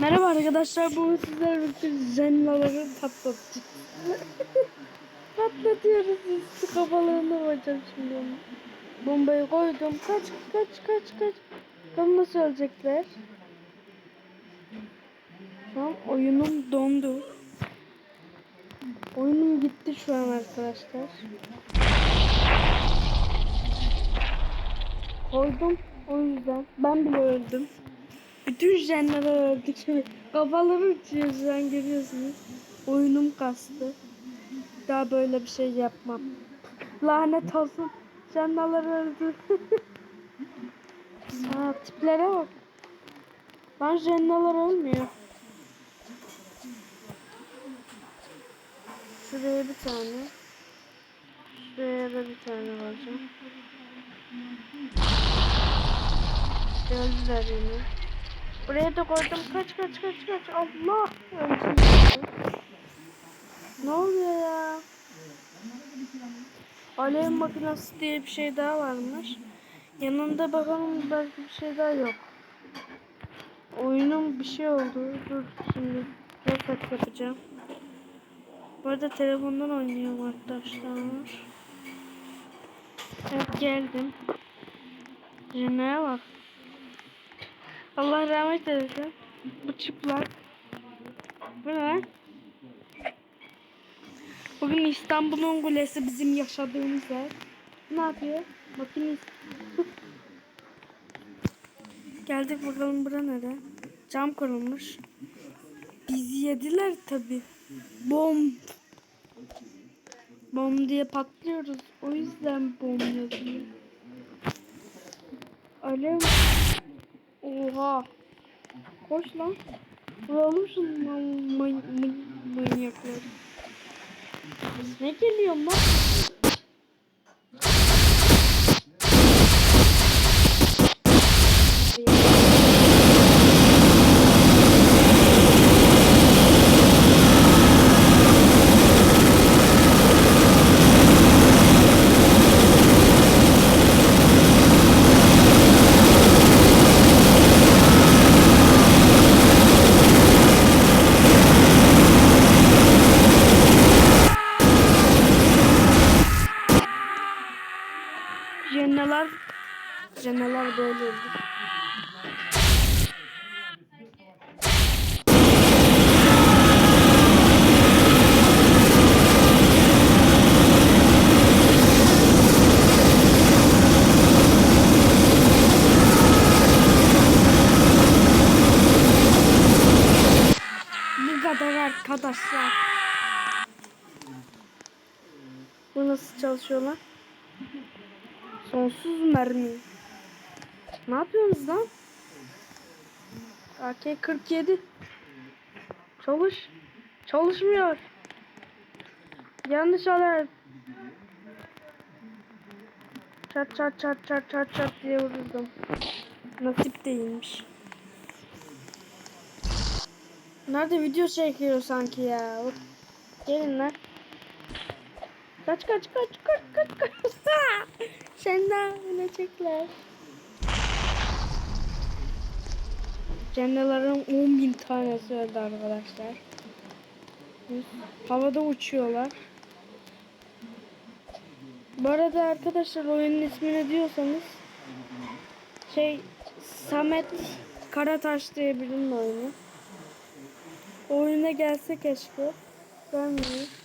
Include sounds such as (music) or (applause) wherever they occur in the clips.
Merhaba arkadaşlar, bu sizlerle birlikte zennaları patlatacağız. (laughs) Patlatıyoruz üstü kafalarına vuracağım şimdi onu. Bombayı koydum. Kaç kaç kaç kaç. Bakalım nasıl ölecekler. Şu an oyunum dondu. Oyunum gitti şu an arkadaşlar. Koydum o yüzden. Ben bile öldüm. Bütün jenler öldü şimdi. Kafaları uçuyor görüyorsunuz. Oyunum kastı. Daha böyle bir şey yapmam. Lanet olsun. Jenler öldü. (laughs) Aa, tiplere bak. Lan jenler ölmüyor. Şuraya bir tane. Şuraya da bir tane alacağım. Öldüler yine. Buraya da koydum. Kaç kaç kaç kaç. Allah. Ne oluyor ya? Alev makinesi diye bir şey daha varmış. Yanında bakalım belki bir şey daha yok. Oyunun bir şey oldu. Dur şimdi reset yapacağım. Bu arada telefondan oynuyorum arkadaşlar. Evet geldim. Jena'ya bak. Allah rahmet eylesin. Bu çıplak. Bu ne lan? Bugün İstanbul'un kulesi bizim yaşadığımız yer. Ne yapıyor? Makinist. Geldik bakalım bura nere? Cam kurulmuş. Bizi yediler tabi. Bom. Bom diye patlıyoruz. O yüzden bom yazıyor. Alev. Oha. Koş lan. Vuralım şu man- man- man- manyakları. Ne geliyor lan? Jennalar Jennalar böyle oldu. Kadar arkadaşlar. Bu nasıl çalışıyor lan? Sonsuz mermi. Ne yapıyorsunuz lan? AK-47. Çalış. Çalışmıyor. Yanlış alarm. Çat çat çat çat çat çat diye vurdum. Nasip değilmiş. Nerede video çekiyor sanki ya? Gelin lan. Kaç kaç kaç kaç kaç kaç. Senden ölecekler. Cenneların 10 bin tanesi öldü arkadaşlar. Havada uçuyorlar. Bu arada arkadaşlar oyunun ismini diyorsanız şey Samet Karataş diye birinin oyunu. O oyuna gelse keşke. Gelmiyor.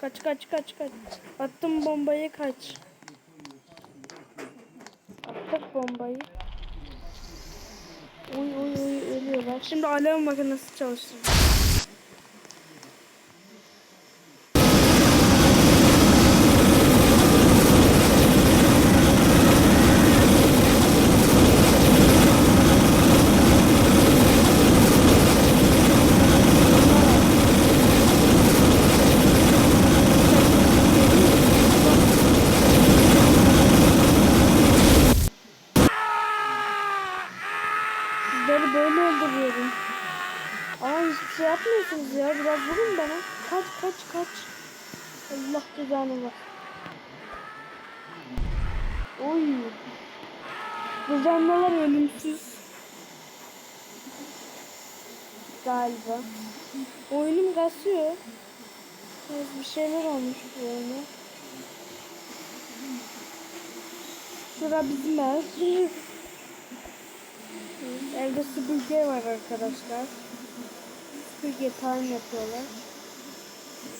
Kaç kaç kaç kaç. Attım bombayı kaç. Attık bombayı. Uy uy uy ölüyorlar. Şimdi alev makinesi çalıştıracağım. Sizleri böyle öldürüyorum. Ama hiçbir şey yapmıyorsunuz ya. Biraz vurun bana. Kaç kaç kaç. Allah cezanı ver. Oy. Bu canlılar ölümsüz. galiba. Oyunum kasıyor. Evet, bir şeyler olmuş bu oyuna. Şura bizim ev. Evde süpürge var arkadaşlar. Süpürge tayin yapıyorlar.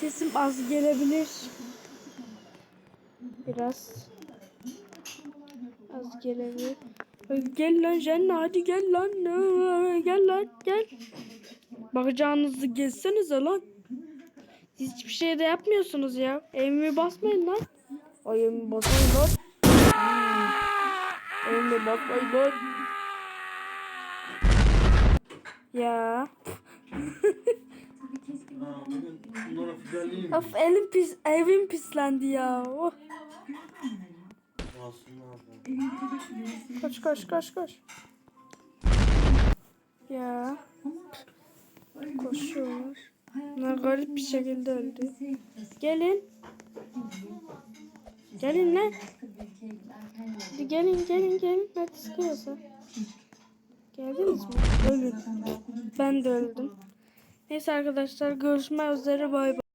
Sesim az gelebilir. Biraz. Az gelebilir. Gel lan Jenna hadi gel lan. Gel lan gel. Bakacağınızı gezsenize lan. Siz hiçbir şey de yapmıyorsunuz ya. Evimi basmayın lan. Ay evimi basmayın lan. Hmm. Evimi basmayın lan. Ya. Fideliyim. Of elim pis, evim pislendi ya. Oh. Aslında abi. Koş koş koş koş. Ya. Koşuyor. Ne garip bir şekilde öldü. Gelin. Gelin lan. Gelin gelin gelin. Hadi sıkıyorsa. Geldiniz mi? Ölün. Ben de öldüm. Neyse arkadaşlar görüşmek üzere bay bay.